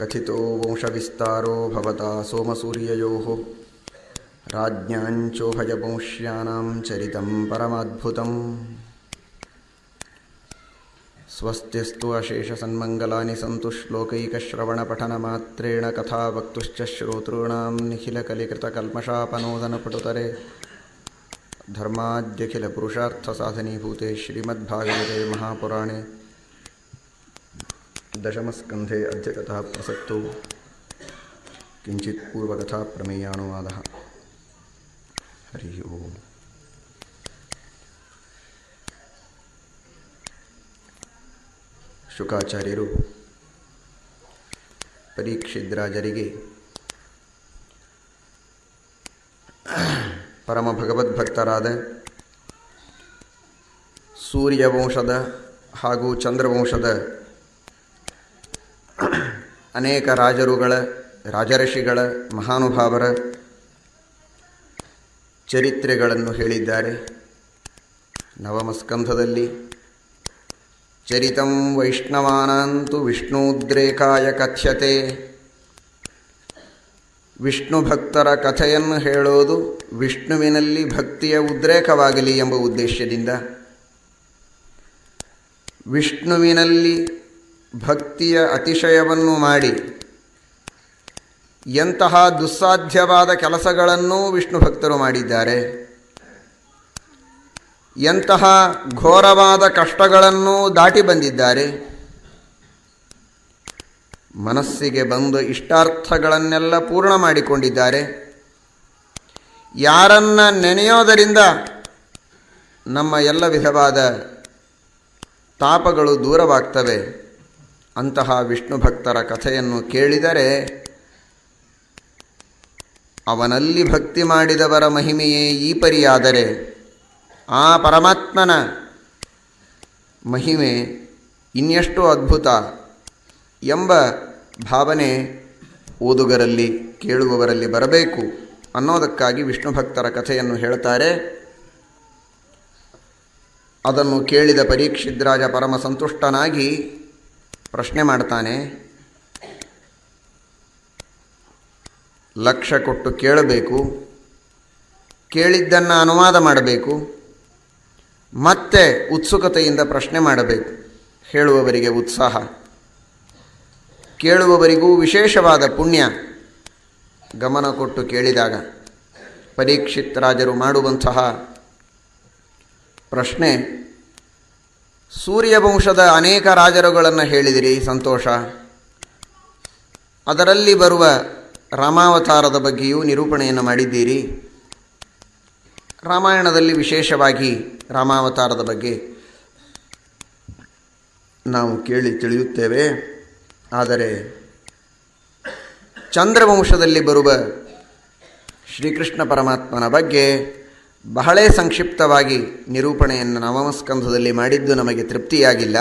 कथितो वंशविस्तारो भवता सोमसूर्ययोः। राज्ञाञ्चोभयवंश्यानां चरितं परमाद्भुतम्। स्वस्त्यस्तु अशेषसन्मङ्गलानि सन्तु श्लोकैकश्रवणपठनमात्रेण कथा वक्तुश्च श्रोतॄणां निखिलकलिकृतकल्मषापनोदनपटुतरे। धर्माद्यखिलपुरुषार्थसाधनीभूते श्रीमद्भागवते महापुराणे। दशमस्कन्धे अद्यकथा प्रसक्तौ किञ्चित् पूर्वकथा प्रमेयानुवादः हरिः ओम् ಶುಕಾಚಾರ್ಯರು ಪರೀಕ್ಷಿದ್ರಾಜರಿಗೆ ಪರಮ ಭಗವದ್ಭಕ್ತರಾದ ಸೂರ್ಯವಂಶದ ಹಾಗೂ ಚಂದ್ರವಂಶದ ಅನೇಕ ರಾಜರುಗಳ, ರಾಜಋಷಿಗಳ ಮಹಾನುಭಾವರ ಚರಿತ್ರೆಗಳನ್ನು ಹೇಳಿದ್ದಾರೆ. ನವಮಸ್ಕಂಧದಲ್ಲಿ ಚರಿತಂ ವೈಷ್ಣವಾನಂತು ವಿಷ್ಣುದ್ರೇಕಾಯ ಕಥ್ಯತೆ. ವಿಷ್ಣು ಭಕ್ತರ ಕಥೆಯನ್ನು ಹೇಳೋದು ವಿಷ್ಣುವಿನಲ್ಲಿ ಭಕ್ತಿಯ ಉದ್ರೇಕವಾಗಲಿ ಎಂಬ ಉದ್ದೇಶದಿಂದ. ವಿಷ್ಣುವಿನಲ್ಲಿ ಭಕ್ತಿಯ ಅತಿಶಯವನ್ನು ಮಾಡಿ. ಎಂತಹ ದುಸ್ಸಾಧ್ಯವಾದ ಕೆಲಸಗಳನ್ನೂ ವಿಷ್ಣು ಭಕ್ತರು ಮಾಡಿದ್ದಾರೆ. ಎಂತಹ ಘೋರವಾದ ಕಷ್ಟಗಳನ್ನು ದಾಟಿ ಬಂದಿದ್ದಾರೆ. ಮನಸ್ಸಿಗೆ ಬಂದು ಇಷ್ಟಾರ್ಥಗಳನ್ನೆಲ್ಲ ಪೂರ್ಣ ಮಾಡಿಕೊಂಡಿದ್ದಾರೆ. ಯಾರನ್ನ ನೆನೆಯೋದರಿಂದ ನಮ್ಮ ಎಲ್ಲ ವಿಧವಾದ ತಾಪಗಳು ದೂರವಾಗ್ತವೆ. ಅಂತಹ ವಿಷ್ಣು ಭಕ್ತರ ಕಥೆಯನ್ನು ಕೇಳಿದರೆ ಅವನಲ್ಲಿ ಭಕ್ತಿ ಮಾಡಿದವರ ಮಹಿಮೆಯೇ ಈ ಪರಿಯಾದರೆ ಆ ಪರಮಾತ್ಮನ ಮಹಿಮೆ ಇನ್ನೆಷ್ಟು ಅದ್ಭುತ ಎಂಬ ಭಾವನೆ ಓದುಗರಲ್ಲಿ, ಕೇಳುವವರಲ್ಲಿ ಬರಬೇಕು ಅನ್ನೋದಕ್ಕಾಗಿ ವಿಷ್ಣು ಭಕ್ತರ ಕಥೆಯನ್ನು ಹೇಳ್ತಾರೆ. ಅದನ್ನು ಕೇಳಿದ ಪರೀಕ್ಷಿದ್ರಾಜ ಪರಮ ಸಂತುಷ್ಟನಾಗಿ ಪ್ರಶ್ನೆ ಮಾಡ್ತಾನೆ. ಲಕ್ಷ ಕೊಟ್ಟು ಕೇಳಬೇಕು. ಕೇಳಿದ್ದನ್ನು ಅನುವಾದ ಮಾಡಬೇಕು. ಮತ್ತೆ ಉತ್ಸುಕತೆಯಿಂದ ಪ್ರಶ್ನೆ ಮಾಡಬೇಕು. ಹೇಳುವವರಿಗೆ ಉತ್ಸಾಹ. ಕೇಳುವವರಿಗೂ ವಿಶೇಷವಾದ ಪುಣ್ಯ. ಗಮನ ಕೊಟ್ಟು ಕೇಳಿದಾಗ ಪರೀಕ್ಷಿತ್ ರಾಜರು ಮಾಡುವಂತಹ ಪ್ರಶ್ನೆ ಸೂರ್ಯವಂಶದ ಅನೇಕ ರಾಜರುಗಳನ್ನು ಹೇಳಿದಿರಿ, ಸಂತೋಷ. ಅದರಲ್ಲಿ ಬರುವ ರಾಮಾವತಾರದ ಬಗ್ಗೆಯೂ ನಿರೂಪಣೆಯನ್ನು ಮಾಡಿದ್ದೀರಿ. ರಾಮಾಯಣದಲ್ಲಿ ವಿಶೇಷವಾಗಿ ರಾಮಾವತಾರದ ಬಗ್ಗೆ ನಾವು ಕೇಳಿ ತಿಳಿಯುತ್ತೇವೆ. ಆದರೆ ಚಂದ್ರವಂಶದಲ್ಲಿ ಬರುವ ಶ್ರೀಕೃಷ್ಣ ಪರಮಾತ್ಮನ ಬಗ್ಗೆ ಬಹಳೇ ಸಂಕ್ಷಿಪ್ತವಾಗಿ ನಿರೂಪಣೆಯನ್ನು ನವಮಸ್ಕಂಧದಲ್ಲಿ ಮಾಡಿದ್ದು ನಮಗೆ ತೃಪ್ತಿಯಾಗಿಲ್ಲ.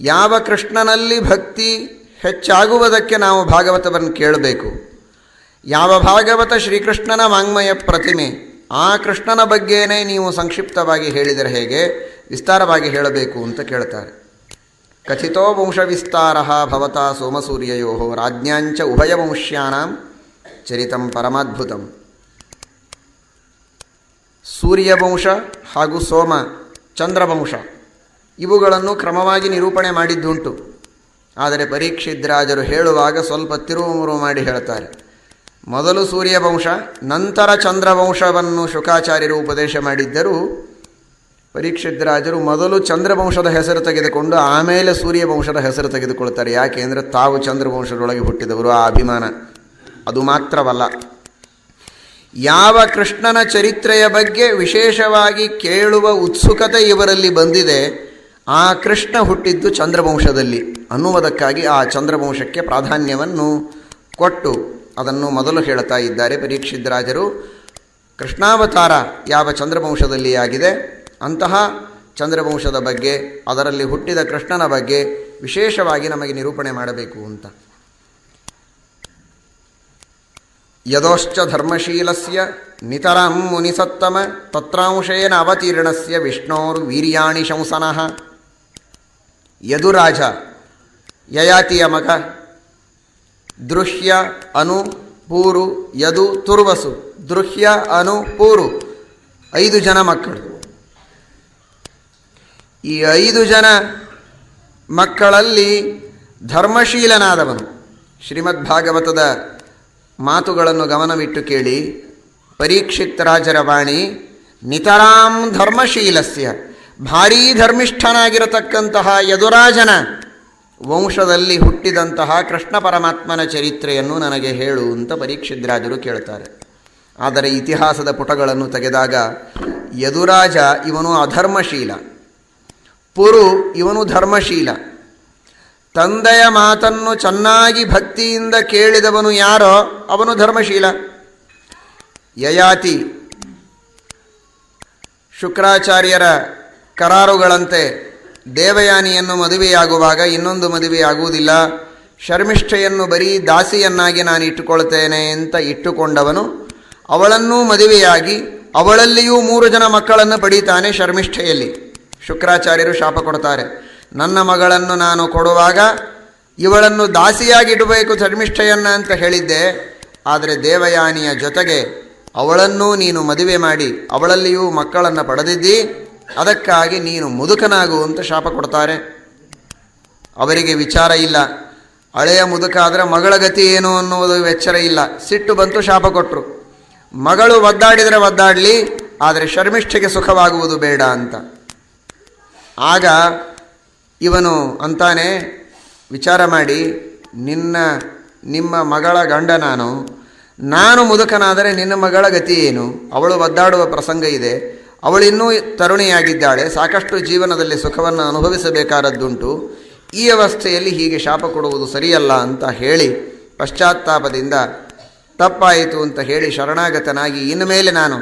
ಯಾವ ಕೃಷ್ಣನಲ್ಲಿ ಭಕ್ತಿ ಹೆಚ್ಚಾಗುವುದಕ್ಕೆ ನಾವು ಭಾಗವತವನ್ನು ಕೇಳಬೇಕು. ಯಾವ ಭಾಗವತ ಶ್ರೀಕೃಷ್ಣನ ವಾಂಗ್ಮಯ ಪ್ರತಿಮೆ, ಆ ಕೃಷ್ಣನ ಬಗ್ಗೆನೇ ನೀವು ಸಂಕ್ಷಿಪ್ತವಾಗಿ ಹೇಳಿದರೆ ಹೇಗೆ? ವಿಸ್ತಾರವಾಗಿ ಹೇಳಬೇಕು ಅಂತ ಕೇಳ್ತಾರೆ. ಕಥಿತೋ ವಂಶವಿಸ್ತಾರ ಭವತಾ ಸೋಮಸೂರ್ಯಯೋ, ರಾಜ್ಞಾಂಚ ಉಭಯವಂಶ್ಯಾನಾಂ ಚರಿತಂ ಪರಮಾದ್ಭುತಂ. ಸೂರ್ಯವಂಶ ಹಾಗೂ ಸೋಮ ಚಂದ್ರವಂಶ. ಇವುಗಳನ್ನು ಕ್ರಮವಾಗಿ ನಿರೂಪಣೆ ಮಾಡಿದ್ದುಂಟು. ಆದರೆ ಪರೀಕ್ಷಿದ್ರಾಜರು ಹೇಳುವಾಗ ಸ್ವಲ್ಪ ತಿರುವು ಮಾಡಿ ಹೇಳ್ತಾರೆ ಮೊದಲು ಸೂರ್ಯವಂಶ, ನಂತರ ಚಂದ್ರವಂಶವನ್ನು ಶುಕಾಚಾರ್ಯರು ಉಪದೇಶ ಮಾಡಿದ್ದರೂ ಪರೀಕ್ಷಿದ್ರಾಜರು ಮೊದಲು ಚಂದ್ರವಂಶದ ಹೆಸರು ತೆಗೆದುಕೊಂಡು ಆಮೇಲೆ ಸೂರ್ಯವಂಶದ ಹೆಸರು ತೆಗೆದುಕೊಳ್ತಾರೆ. ಯಾಕೆ ಅಂದರೆ ತಾವು ಚಂದ್ರವಂಶದೊಳಗೆ ಹುಟ್ಟಿದವರು, ಆ ಅಭಿಮಾನ. ಅದು ಮಾತ್ರವಲ್ಲ. ಯಾವ ಕೃಷ್ಣನ ಚರಿತ್ರೆಯ ಬಗ್ಗೆ ವಿಶೇಷವಾಗಿ ಕೇಳುವ ಉತ್ಸುಕತೆ ಇವರಲ್ಲಿ ಬಂದಿದೆ, ಆ ಕೃಷ್ಣ ಹುಟ್ಟಿದ್ದು ಚಂದ್ರವಂಶದಲ್ಲಿ. ಅನ್ನುವುದಕ್ಕಾಗಿ ಆ ಚಂದ್ರವಂಶಕ್ಕೆ ಪ್ರಾಧಾನ್ಯವನ್ನು ಕೊಟ್ಟು ಅದನ್ನು ಮೊದಲು ಹೇಳ್ತಾ ಇದ್ದಾರೆ ಪರೀಕ್ಷಿದ್ರಾಜರು ಕೃಷ್ಣಾವತಾರ ಯಾವ ಚಂದ್ರವಂಶದಲ್ಲಿ ಆಗಿದೆ, ಅಂತಹ ಚಂದ್ರವಂಶದ ಬಗ್ಗೆ, ಅದರಲ್ಲಿ ಹುಟ್ಟಿದ ಕೃಷ್ಣನ ಬಗ್ಗೆ ವಿಶೇಷವಾಗಿ ನಮಗೆ ನಿರೂಪಣೆ ಮಾಡಬೇಕು ಅಂತ. ಯದೋಶ್ಚ ಧರ್ಮಶೀಲಸ್ಯ ನಿತರಂ ಮುನಿಸತ್ತಮ ತತ್ರಾಂಶೇನ ಅವತೀರ್ಣಸ್ಯ ವಿಷ್ಣೋರ್ ವೀರ್ಯಾಣಿ ಶಂಸನಃ ಯದುರಾಜ ಯಯಾತಿಯ ಮಗ ದೃಶ್ಯ ಅನು ಪೂರು ಯದು ತುರ್ವಸು ದೃಶ್ಯ ಅನು ಪೂರು ಐದು ಜನ ಮಕ್ಕಳು ಈ ಐದು ಜನ ಮಕ್ಕಳಲ್ಲಿ ಧರ್ಮಶೀಲನಾದವನು. ಶ್ರೀಮದ್ ಭಾಗವತದ ಮಾತುಗಳನ್ನು ಗಮನವಿಟ್ಟು ಕೇಳಿ. ಪರೀಕ್ಷಿತ್ ರಾಜರ ವಾಣಿ, ನಿತರಾಂ ಧರ್ಮಶೀಲಸ್ಯ, ಭಾರೀ ಧರ್ಮಿಷ್ಠನಾಗಿರತಕ್ಕಂತಹ ಯದುರಾಜನ ವಂಶದಲ್ಲಿ ಹುಟ್ಟಿದಂತಹ ಕೃಷ್ಣ ಪರಮಾತ್ಮನ ಚರಿತ್ರೆಯನ್ನು ನನಗೆ ಹೇಳು ಅಂತ ಪರೀಕ್ಷಿದ್ರಾಜರು ಕೇಳ್ತಾರೆ. ಆದರೆ ಇತಿಹಾಸದ ಪುಟಗಳನ್ನು ತೆಗೆದಾಗ ಯದುರಾಜ ಇವನು ಅಧರ್ಮಶೀಲ, ಪುರು ಇವನು ಧರ್ಮಶೀಲ ತಂದೆಯ ಮಾತನ್ನು ಚೆನ್ನಾಗಿ ಭಕ್ತಿಯಿಂದ ಕೇಳಿದವನು ಯಾರೋ ಅವನು ಧರ್ಮಶೀಲ. ಯಯಾತಿ, ಶುಕ್ರಾಚಾರ್ಯರ ಕರಾರುಗಳಂತೆ ದೇವಯಾನಿಯನ್ನು ಮದುವೆಯಾಗುವಾಗ ಇನ್ನೊಂದು ಮದುವೆಯಾಗುವುದಿಲ್ಲ. ಶರ್ಮಿಷ್ಠೆಯನ್ನು ಬರೀ ದಾಸಿಯನ್ನಾಗಿ ನಾನು ಇಟ್ಟುಕೊಳ್ತೇನೆ ಅಂತ ಇಟ್ಟುಕೊಂಡವನು ಅವಳನ್ನೂ ಮದುವೆಯಾಗಿ ಅವಳಲ್ಲಿಯೂ ಮೂರು ಜನ ಮಕ್ಕಳನ್ನು ಪಡೀತಾನೆ ಶರ್ಮಿಷ್ಠೆಯಲ್ಲಿ. ಶುಕ್ರಾಚಾರ್ಯರು ಶಾಪ ಕೊಡ್ತಾರೆ. ನನ್ನ ಮಗಳನ್ನು ನಾನು ಕೊಡುವಾಗ ಇವಳನ್ನು ದಾಸಿಯಾಗಿಡಬೇಕು ಶರ್ಮಿಷ್ಠೆಯನ್ನು ಅಂತ ಹೇಳಿದ್ದೆ. ಆದರೆ ದೇವಯಾನಿಯ ಜೊತೆಗೆ ಅವಳನ್ನೂ ನೀನು ಮದುವೆ ಮಾಡಿ ಅವಳಲ್ಲಿಯೂ ಮಕ್ಕಳನ್ನು ಪಡೆದಿದ್ದಿ. ಅದಕ್ಕಾಗಿ ನೀನು ಮುದುಕನಾಗು ಅಂತ ಶಾಪ ಕೊಡ್ತಾರೆ. ಅವರಿಗೆ ವಿಚಾರ ಇಲ್ಲ. ಹಳೆಯ ಮುದುಕ ಆದರೆ ಮಗಳ ಗತಿ ಏನು ಅನ್ನುವುದು ಎಚ್ಚರ ಇಲ್ಲ. ಸಿಟ್ಟು ಬಂತು ಶಾಪ ಕೊಟ್ಟರು ಮಗಳು ಒದ್ದಾಡಿದರೆ ಒದ್ದಾಡಲಿ, ಆದರೆ ಶರ್ಮಿಷ್ಠೆಗೆ ಸುಖವಾಗುವುದು ಬೇಡ ಅಂತ. ಆಗ ಇವನು ಅಂತಾನೆ ವಿಚಾರ ಮಾಡಿ, ನಿನ್ನ, ನಿಮ್ಮ ಮಗಳ ಗಂಡ ನಾನು ನಾನು ಮುದುಕನಾದರೆ ನಿನ್ನ ಮಗಳ ಗತಿ ಏನು? ಅವಳು ಒದ್ದಾಡುವ ಪ್ರಸಂಗ ಇದೆ ಅವಳಿನ್ನೂ ತರುಣಿಯಾಗಿದ್ದಾಳೆ, ಸಾಕಷ್ಟು ಜೀವನದಲ್ಲಿ ಸುಖವನ್ನು ಅನುಭವಿಸಬೇಕಾದದ್ದುಂಟು, ಈ ಅವಸ್ಥೆಯಲ್ಲಿ ಹೀಗೆ ಶಾಪ ಕೊಡುವುದು ಸರಿಯಲ್ಲ ಅಂತ ಹೇಳಿ ಪಶ್ಚಾತ್ತಾಪದಿಂದ ತಪ್ಪಾಯಿತು ಅಂತ ಹೇಳಿ ಶರಣಾಗತನಾಗಿ ಇನ್ನು ಮೇಲೆ ನಾನು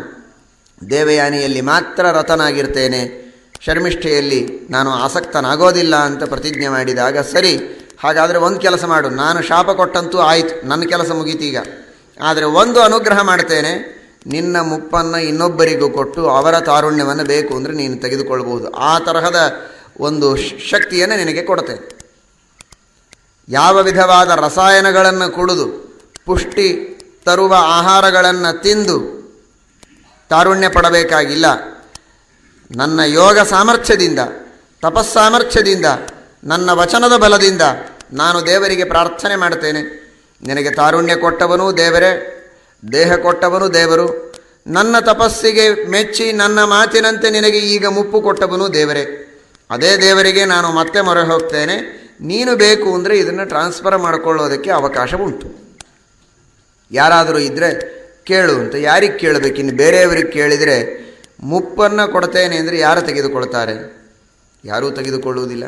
ದೇವಯಾನಿಯಲ್ಲಿ ಮಾತ್ರ ರತನಾಗಿರ್ತೇನೆ ಶರ್ಮಿಷ್ಠೆಯಲ್ಲಿ ನಾನು ಆಸಕ್ತನಾಗೋದಿಲ್ಲ ಅಂತ ಪ್ರತಿಜ್ಞೆ ಮಾಡಿದಾಗ, ಸರಿ, ಹಾಗಾದರೆ ಒಂದು ಕೆಲಸ ಮಾಡು. ನಾನು ಶಾಪ ಕೊಟ್ಟಂತೂ ಆಯಿತು. ನನ್ನ ಕೆಲಸ ಮುಗೀತೀಗ ಆದರೆ ಒಂದು ಅನುಗ್ರಹ ಮಾಡ್ತೇನೆ. ನಿನ್ನ ಮುಪ್ಪನ್ನು ಇನ್ನೊಬ್ಬರಿಗೂ ಕೊಟ್ಟು ಅವರ ತಾರುಣ್ಯವನ್ನು ಬೇಕು ಅಂದರೆ ನೀನು ತೆಗೆದುಕೊಳ್ಬೋದು ಆ ತರಹದ ಒಂದು ಶಕ್ತಿಯನ್ನು ನಿನಗೆ ಕೊಡ್ತೇನೆ. ಯಾವ ವಿಧವಾದ ರಸಾಯನಗಳನ್ನು ಕುಡಿದು, ಪುಷ್ಟಿ ತರುವ ಆಹಾರಗಳನ್ನು ತಿಂದು ತಾರುಣ್ಯ ಪಡಬೇಕಾಗಿಲ್ಲ. ನನ್ನ ಯೋಗ ಸಾಮರ್ಥ್ಯದಿಂದ ತಪಸ್ಸಾಮರ್ಥ್ಯದಿಂದ ನನ್ನ ವಚನದ ಬಲದಿಂದ ನಾನು ದೇವರಿಗೆ ಪ್ರಾರ್ಥನೆ ಮಾಡ್ತೇನೆ ನಿನಗೆ ತಾರುಣ್ಯ ಕೊಟ್ಟವನು ದೇವರೇ, ದೇಹ ಕೊಟ್ಟವನು ದೇವರು. ನನ್ನ ತಪಸ್ಸಿಗೆ ಮೆಚ್ಚಿ ನನ್ನ ಮಾತಿನಂತೆ ನಿನಗೆ ಈಗ ಮುಪ್ಪು ಕೊಟ್ಟವನು ದೇವರೇ. ಅದೇ ದೇವರಿಗೆ ನಾನು ಮತ್ತೆ ಮೊರೆ ಹೋಗ್ತೇನೆ. ನೀನು ಬೇಕು ಅಂದರೆ ಇದನ್ನು ಟ್ರಾನ್ಸ್ಫರ್ ಮಾಡಿಕೊಳ್ಳೋದಕ್ಕೆ ಅವಕಾಶ ಉಂಟು. ಯಾರಾದರೂ ಇದ್ದರೆ ಕೇಳು ಅಂತ ಯಾರಿಗೆ ಕೇಳಬೇಕು ಇನ್ನು ಬೇರೆಯವರಿಗೆ ಕೇಳಿದರೆ ಮುಪ್ಪನ್ನು ಕೊಡ್ತೇನೆ ಅಂದರೆ ಯಾರು ತೆಗೆದುಕೊಳ್ತಾರೆ? ಯಾರೂ ತೆಗೆದುಕೊಳ್ಳುವುದಿಲ್ಲ.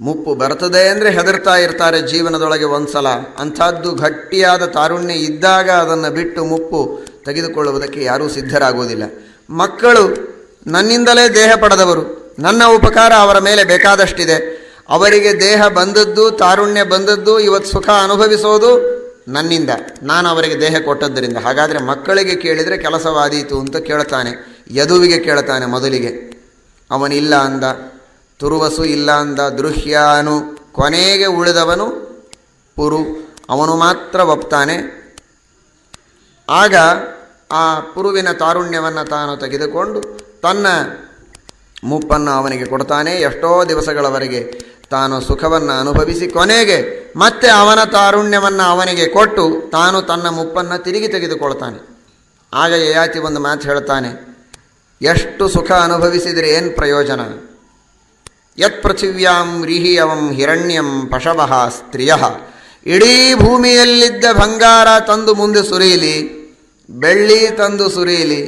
ಮುಪ್ಪು ಬರ್ತದೆ ಅಂದರೆ ಹೆದರ್ತಾ ಇರ್ತಾರೆ ಜೀವನದೊಳಗೆ ಒಂದು ಸಲ ಅಂಥದ್ದು ಗಟ್ಟಿಯಾದ ತಾರುಣ್ಯ ಇದ್ದಾಗ ಅದನ್ನು ಬಿಟ್ಟು ಮುಪ್ಪು ತೆಗೆದುಕೊಳ್ಳುವುದಕ್ಕೆ ಯಾರೂ ಸಿದ್ಧರಾಗುವುದಿಲ್ಲ. ಮಕ್ಕಳು ನನ್ನಿಂದಲೇ ದೇಹ ಪಡೆದವರು. ನನ್ನ ಉಪಕಾರ ಅವರ ಮೇಲೆ ಬೇಕಾದಷ್ಟಿದೆ. ಅವರಿಗೆ ದೇಹ ಬಂದದ್ದು, ತಾರುಣ್ಯ ಬಂದದ್ದು, ಇವತ್ತು ಸುಖ ಅನುಭವಿಸೋದು ನನ್ನಿಂದ, ನಾನು ಅವರಿಗೆ ದೇಹ ಕೊಟ್ಟದ್ದರಿಂದ. ಹಾಗಾದರೆ ಮಕ್ಕಳಿಗೆ ಕೇಳಿದರೆ ಕೆಲಸವಾದೀತು ಅಂತ ಕೇಳ್ತಾನೆ. ಯದುವಿಗೆ ಕೇಳ್ತಾನೆ ಮೊದಲಿಗೆ. ಅವನಿಲ್ಲ ಅಂದ, ತುರುವಸು ಇಲ್ಲ ಅಂದ, ದೃಹ್ಯಾನು, ಕೊನೆಗೆ ಉಳಿದವನು ಪುರು. ಅವನು ಮಾತ್ರ ಒಪ್ತಾನೆ. ಆಗ ಆ ಪುರುವಿನ ತಾರುಣ್ಯವನ್ನು ತಾನು ತೆಗೆದುಕೊಂಡು ತನ್ನ ಮುಪ್ಪನ್ನು ಅವನಿಗೆ ಕೊಡ್ತಾನೆ. ಎಷ್ಟೋ ದಿವಸಗಳವರೆಗೆ ತಾನು ಸುಖವನ್ನು ಅನುಭವಿಸಿ ಕೊನೆಗೆ ಮತ್ತೆ ಅವನ ತಾರುಣ್ಯವನ್ನು ಅವನಿಗೆ ಕೊಟ್ಟು ತಾನು ತನ್ನ ಮುಪ್ಪನ್ನು ತಿರುಗಿ ತೆಗೆದುಕೊಳ್ತಾನೆ. ಆಗ ಯಯಾತಿ ಒಂದು ಮಾತು ಹೇಳ್ತಾನೆ, ಎಷ್ಟು ಸುಖ ಅನುಭವಿಸಿದರೆ ಏನು ಪ್ರಯೋಜನ? ಯತ್ ಪೃಥಿವ್ಯಾಂ ರೀಹಿ ಹಿರಣ್ಯಂ ಪಶವಃ ಸ್ತ್ರೀಯ. ಇಡೀ ಭೂಮಿಯಲ್ಲಿದ್ದ ಬಂಗಾರ ತಂದು ಮುಂದೆ ಸುರಿಯಲಿ, ಬೆಳ್ಳಿ ತಂದು ಸುರಿಯಲಿ,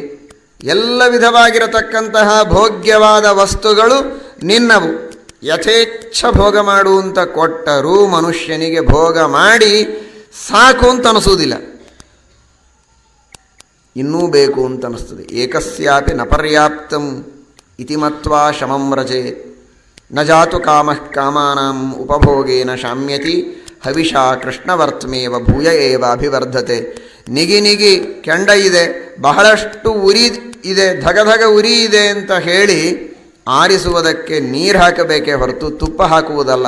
ಎಲ್ಲ ವಿಧವಾಗಿರತಕ್ಕಂತಹ ಭೋಗ್ಯವಾದ ವಸ್ತುಗಳು ನಿನ್ನವು. ಯಥೇಚ್ಛ ಭೋಗ ಮಾಡುವಂತ ಕೊಟ್ಟರೂ ಮನುಷ್ಯನಿಗೆ ಭೋಗ ಮಾಡಿ ಸಾಕು ಅಂತ ಅನಿಸೋದಿಲ್ಲ. ಇನ್ನೂ ಬೇಕು ಅಂತ ಅನಿಸ್ತದೆ. ಏಕಸ್ಯಾಪಿ ನ ಪರ್ಯಾಪ್ತಂ ಇತಿಮತ್ವ ಶಮಂ ರಜೆ. ನ ಜಾತು ಕಾಮ ಕಾಮಾನಾಂ ಉಪಭೋಗೇನ ಶಾಮ್ಯತಿ. ಹವಿಷಾ ಕೃಷ್ಣವರ್ತ್ಮೇವ ಭೂಯ ಏವ ಅಭಿವರ್ಧತೆ. ನಿಗಿ ನಿಗಿ ಕೆಂಡ ಇದೆ, ಬಹಳಷ್ಟು ಉರಿ ಇದೆ, ಧಗಧಗ ಉರಿ ಇದೆ ಅಂತ ಹೇಳಿ ಆರಿಸುವುದಕ್ಕೆ ನೀರು ಹಾಕಬೇಕೇ ಹೊರತು ತುಪ್ಪ ಹಾಕುವುದಲ್ಲ.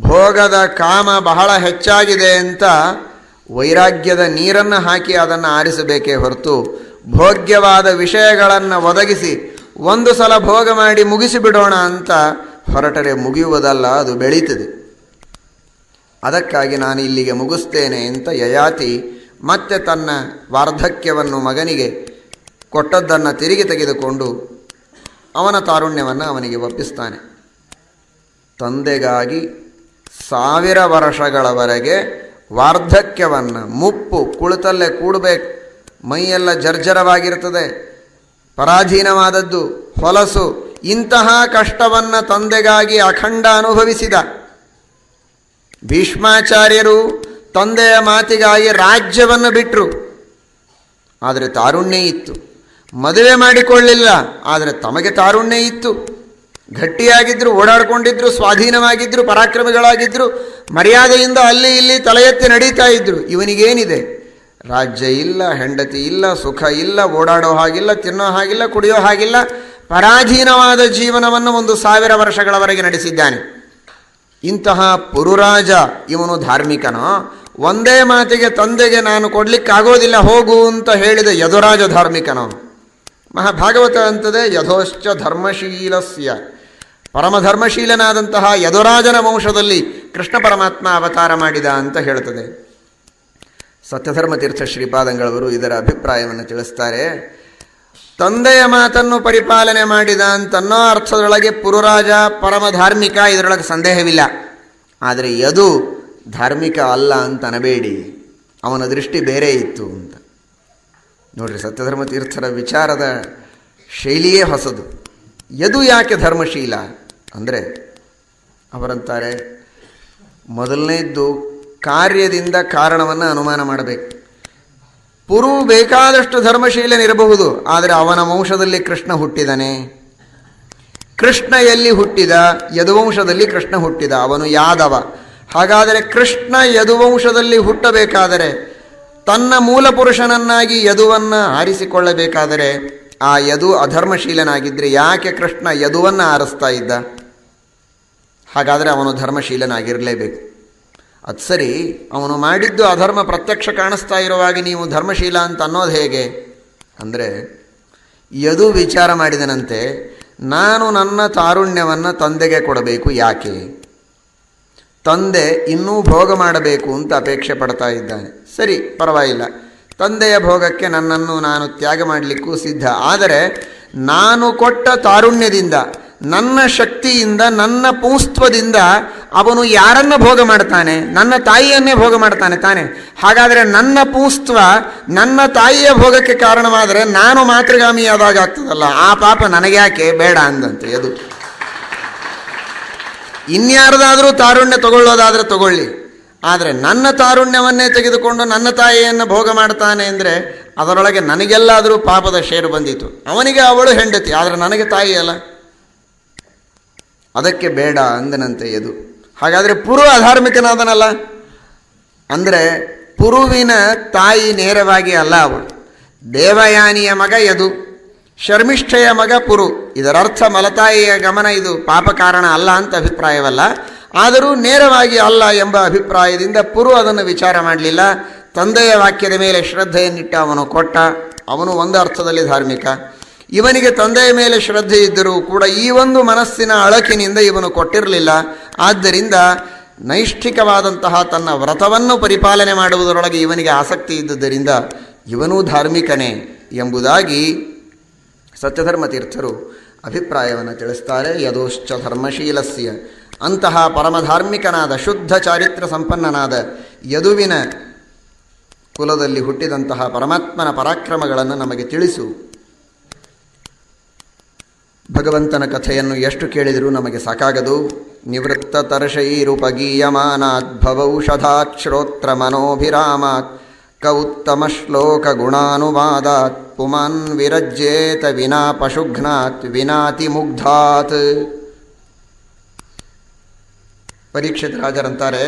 ಭೋಗದ ಕಾಮ ಬಹಳ ಹೆಚ್ಚಾಗಿದೆ ಅಂತ ವೈರಾಗ್ಯದ ನೀರನ್ನು ಹಾಕಿ ಅದನ್ನು ಆರಿಸಬೇಕೇ ಹೊರತು ಭೋಗ್ಯವಾದ ವಿಷಯಗಳನ್ನು ಒದಗಿಸಿ ಒಂದು ಸಲ ಭೋಗ ಮಾಡಿ ಮುಗಿಸಿಬಿಡೋಣ ಅಂತ ಹೊರಟರೆ ಮುಗಿಯುವುದಲ್ಲ, ಅದು ಬೆಳೀತದೆ. ಅದಕ್ಕಾಗಿ ನಾನು ಇಲ್ಲಿಗೆ ಮುಗಿಸ್ತೇನೆ ಅಂತ ಯಯಾತಿ ಮತ್ತೆ ತನ್ನ ವಾರ್ಧಕ್ಯವನ್ನು ಮಗನಿಗೆ ಕೊಟ್ಟದ್ದನ್ನು ತಿರುಗಿ ತೆಗೆದುಕೊಂಡು ಅವನ ತಾರುಣ್ಯವನ್ನು ಅವನಿಗೆ ಒಪ್ಪಿಸ್ತಾನೆ. ತಂದೆಗಾಗಿ ಸಾವಿರ ವರ್ಷಗಳವರೆಗೆ ವಾರ್ಧಕ್ಯವನ್ನು ಮುಪ್ಪು ಕುಳಿತಲ್ಲೇ ಕೂಡಬೇಕು. ಮೈಯೆಲ್ಲ ಜರ್ಜರವಾಗಿರ್ತದೆ ಪರಾಧೀನವಾದದ್ದು, ಹೊಲಸು, ಇಂತಹ ಕಷ್ಟವನ್ನು ತಂದೆಗಾಗಿ ಅಖಂಡ ಅನುಭವಿಸಿದ. ಭೀಷ್ಮಾಚಾರ್ಯರು ತಂದೆಯ ಮಾತಿಗಾಗಿ ರಾಜ್ಯವನ್ನು ಬಿಟ್ಟರು ಆದರೆ ತಾರುಣ್ಯ ಇತ್ತು. ಮದುವೆ ಮಾಡಿಕೊಳ್ಳಿಲ್ಲ, ಆದರೆ ತಮಗೆ ತಾರುಣ್ಯ ಇತ್ತು. ಗಟ್ಟಿಯಾಗಿದ್ದರು ಓಡಾಡಿಕೊಂಡಿದ್ರು ಸ್ವಾಧೀನವಾಗಿದ್ದರು ಪರಾಕ್ರಮಿಗಳಾಗಿದ್ದರು ಮರ್ಯಾದೆಯಿಂದ ಅಲ್ಲಿ ಇಲ್ಲಿ ತಲೆ ಎತ್ತಿ ನಡೀತಾ ಇದ್ದರು ಇವನಿಗೇನಿದೆ? ರಾಜ್ಯ ಇಲ್ಲ, ಹೆಂಡತಿ ಇಲ್ಲ, ಸುಖ ಇಲ್ಲ, ಓಡಾಡೋ ಹಾಗಿಲ್ಲ, ತಿನ್ನೋ ಹಾಗಿಲ್ಲ, ಕುಡಿಯೋ ಹಾಗಿಲ್ಲ, ಪರಾಧೀನವಾದ ಜೀವನವನ್ನು ಒಂದು ಸಾವಿರ ವರ್ಷಗಳವರೆಗೆ ನಡೆಸಿದ್ದಾನೆ. ಇಂತಹ ಪುರುರಾಜ ಇವನು ಧಾರ್ಮಿಕನೋ? ಒಂದೇ ಮಾತಿಗೆ ತಂದೆಗೆ ನಾನು ಕೊಡಲಿಕ್ಕಾಗೋದಿಲ್ಲ, ಹೋಗು ಅಂತ ಹೇಳಿದ ಯದುರಾಜ ಧಾರ್ಮಿಕನೋ? ಮಹಾಭಾಗವತ ಅಂತದೆ, ಯಥೋಶ್ಚ ಧರ್ಮಶೀಲಸ್ಯ. ಪರಮಧರ್ಮಶೀಲನಾದಂತಹ ಯದುರಾಜನ ವಂಶದಲ್ಲಿ ಕೃಷ್ಣ ಪರಮಾತ್ಮ ಅವತಾರ ಮಾಡಿದ ಅಂತ ಹೇಳ್ತದೆ ಸತ್ಯಧರ್ಮ ತೀರ್ಥ ಶ್ರೀಪಾದಂಗಳವರು ಇದರ ಅಭಿಪ್ರಾಯವನ್ನು ತಿಳಿಸ್ತಾರೆ. ತಂದೆಯ ಮಾತನ್ನು ಪರಿಪಾಲನೆ ಮಾಡಿದ ಅಂತನ್ನೋ ಅರ್ಥದೊಳಗೆ ಪುರುರಾಜ ಪರಮ ಧಾರ್ಮಿಕ ಇದರೊಳಗೆ ಸಂದೇಹವಿಲ್ಲ. ಆದರೆ ಯದು ಧಾರ್ಮಿಕ ಅಲ್ಲ ಅಂತ ಅನಬೇಡಿ. ಅವನ ದೃಷ್ಟಿ ಬೇರೆ ಇತ್ತು ಅಂತ. ನೋಡ್ರಿ ಸತ್ಯಧರ್ಮ ತೀರ್ಥರ ವಿಚಾರದ ಶೈಲಿಯೇ ಹೊಸದು. ಯದು ಯಾಕೆ ಧರ್ಮಶೀಲ? ಅಂದರೆ ಅವರಂತಾರೆ, ಮೊದಲನೇದ್ದು ಕಾರ್ಯದಿಂದ ಕಾರಣವನ್ನು ಅನುಮಾನ ಮಾಡಬೇಕು. ಪುರು ಬೇಕಾದಷ್ಟು ಧರ್ಮಶೀಲನಿರಬಹುದು, ಆದರೆ ಅವನ ವಂಶದಲ್ಲಿ ಕೃಷ್ಣ ಹುಟ್ಟಿದನೆ. ಕೃಷ್ಣ ಎಲ್ಲಿ ಹುಟ್ಟಿದ? ಯದುವಂಶದಲ್ಲಿ ಕೃಷ್ಣ ಹುಟ್ಟಿದ, ಅವನು ಯಾದವ. ಹಾಗಾದರೆ ಕೃಷ್ಣ ಯದುವಂಶದಲ್ಲಿ ಹುಟ್ಟಬೇಕಾದರೆ ತನ್ನ ಮೂಲ ಪುರುಷನನ್ನಾಗಿ ಯದುವನ್ನು ಆರಿಸಿಕೊಳ್ಳಬೇಕಾದರೆ ಆ ಯದು ಅಧರ್ಮಶೀಲನಾಗಿದ್ದರೆ ಯಾಕೆ ಕೃಷ್ಣ ಯದುವನ್ನು ಆರಿಸ್ತಾ ಇದ್ದ? ಹಾಗಾದರೆ ಅವನು ಧರ್ಮಶೀಲನಾಗಿರಲೇಬೇಕು. ಅದು ಸರಿ, ಅವನು ಮಾಡಿದ್ದು ಅಧರ್ಮ ಪ್ರತ್ಯಕ್ಷ ಕಾಣಿಸ್ತಾ ಇರುವಾಗ ನೀವು ಧರ್ಮಶೀಲ ಅಂತ ಅನ್ನೋದು ಹೇಗೆ? ಅಂದರೆ, ಯದು ವಿಚಾರ ಮಾಡಿದನಂತೆ, ನಾನು ನನ್ನ ತಾರುಣ್ಯವನ್ನು ತಂದೆಗೆ ಕೊಡಬೇಕು ಯಾಕೆ? ತಂದೆ ಇನ್ನೂ ಭೋಗ ಮಾಡಬೇಕು ಅಂತ ಅಪೇಕ್ಷೆ ಪಡ್ತಾ ಇದ್ದಾನೆ. ಸರಿ, ಪರವಾಗಿಲ್ಲ. ತಂದೆಯ ಭೋಗಕ್ಕೆ ನನ್ನನ್ನು ನಾನು ತ್ಯಾಗ ಮಾಡಲಿಕ್ಕೂ ಸಿದ್ಧ. ಆದರೆ ನಾನು ಕೊಟ್ಟ ತಾರುಣ್ಯದಿಂದ, ನನ್ನ ಶಕ್ತಿಯಿಂದ, ನನ್ನ ಪುಂಸ್ತ್ವದಿಂದ ಅವನು ಯಾರನ್ನ ಭೋಗ ಮಾಡ್ತಾನೆ? ನನ್ನ ತಾಯಿಯನ್ನೇ ಭೋಗ ಮಾಡ್ತಾನೆ ತಾನೆ. ಹಾಗಾದರೆ ನನ್ನ ಪುಂಸ್ತ್ವ ನನ್ನ ತಾಯಿಯ ಭೋಗಕ್ಕೆ ಕಾರಣವಾದರೆ ನಾನು ಮಾತೃಗಾಮಿಯಾದಾಗ ಆಗ್ತದಲ್ಲ? ಆ ಪಾಪ ನನಗ್ಯಾಕೆ? ಬೇಡ ಅಂದಂತೆ. ಅದು. ಇನ್ಯಾರದಾದರೂ ತಾರುಣ್ಯ ತಗೊಳ್ಳೋದಾದರೆ ತಗೊಳ್ಳಿ. ಆದರೆ ನನ್ನ ತಾರುಣ್ಯವನ್ನೇ ತೆಗೆದುಕೊಂಡು ನನ್ನ ತಾಯಿಯನ್ನು ಭೋಗ ಮಾಡ್ತಾನೆ ಅಂದರೆ ಅದರೊಳಗೆ ನನಗೆಲ್ಲಾದರೂ ಪಾಪದ ಶೇರು ಬಂದಿತು. ಅವನಿಗೆ ಅವಳು ಹೆಂಡತಿ, ಆದರೆ ನನಗೆ ತಾಯಿ ಅಲ್ಲ. ಅದಕ್ಕೆ ಬೇಡ ಅಂದನಂತೆ ಎದು ಹಾಗಾದರೆ ಪುರು ಅಧಾರ್ಮಿಕನಾದನಲ್ಲ? ಅಂದರೆ ಪುರುವಿನ ತಾಯಿ ನೇರವಾಗಿ ಅಲ್ಲ ಅವಳು. ದೇವಯಾನಿಯ ಮಗ ಯದು, ಶರ್ಮಿಷ್ಠೆಯ ಮಗ ಪುರು. ಇದರರ್ಥ ಮಲತಾಯಿಯ ಗಮನ ಇದು ಪಾಪ ಕಾರಣ ಅಲ್ಲ ಅಂತ ಅಭಿಪ್ರಾಯವಲ್ಲ. ಆದರೂ ನೇರವಾಗಿ ಅಲ್ಲ ಎಂಬ ಅಭಿಪ್ರಾಯದಿಂದ ಪುರು ಅದನ್ನು ವಿಚಾರ ಮಾಡಲಿಲ್ಲ. ತಂದೆಯ ವಾಕ್ಯದ ಮೇಲೆ ಶ್ರದ್ಧೆಯನ್ನಿಟ್ಟ ಅವನು ಕೊಟ್ಟ. ಅವನು ಒಂದು ಅರ್ಥದಲ್ಲಿ ಧಾರ್ಮಿಕ. ಇವನಿಗೆ ತಂದೆಯ ಮೇಲೆ ಶ್ರದ್ಧೆ ಇದ್ದರೂ ಕೂಡ ಈ ಒಂದು ಮನಸ್ಸಿನ ಅಳಕಿನಿಂದ ಇವನು ಕೊಟ್ಟಿರಲಿಲ್ಲ. ಆದ್ದರಿಂದ ನೈಷ್ಠಿಕವಾದಂತಹ ತನ್ನ ವ್ರತವನ್ನು ಪರಿಪಾಲನೆ ಮಾಡುವುದರೊಳಗೆ ಇವನಿಗೆ ಆಸಕ್ತಿ ಇದ್ದುದರಿಂದ ಇವನೂ ಧಾರ್ಮಿಕನೇ ಎಂಬುದಾಗಿ ಸತ್ಯಧರ್ಮ ತೀರ್ಥರು ಅಭಿಪ್ರಾಯವನ್ನು ತಿಳಿಸ್ತಾರೆ. ಯದೋಶ್ಚ ಧರ್ಮಶೀಲಸ್ಯ. ಅಂತಹ ಪರಮಧಾರ್ಮಿಕನಾದ, ಶುದ್ಧ ಚಾರಿತ್ರ ಸಂಪನ್ನನಾದ ಯದುವಿನ ಕುಲದಲ್ಲಿ ಹುಟ್ಟಿದಂತಹ ಪರಮಾತ್ಮನ ಪರಾಕ್ರಮಗಳನ್ನು ನಮಗೆ ತಿಳಿಸು. ಭಗವಂತನ ಕಥೆಯನ್ನು ಎಷ್ಟು ಕೇಳಿದರೂ ನಮಗೆ ಸಾಕಾಗದು. ನಿವೃತ್ತತರ್ಷೈರುಪಗೀಯಮಾನಾತ್ ಭವೌಷಧಾತ್ ಶ್ರೋತ್ರಮನೋಭಿರಾಮಾತ್ ಕ ಗುಣಾನುವಾದಾತ್ ಪುಮಾನ್ ವಿರಜ್ಯೇತ ವಿನಾ ಪಶುಘ್ನಾತ್ ವಿನಾತಿಮುಗ್ಧಾತ್. ಪರೀಕ್ಷಿತ ರಾಜರಂತಾರೆ.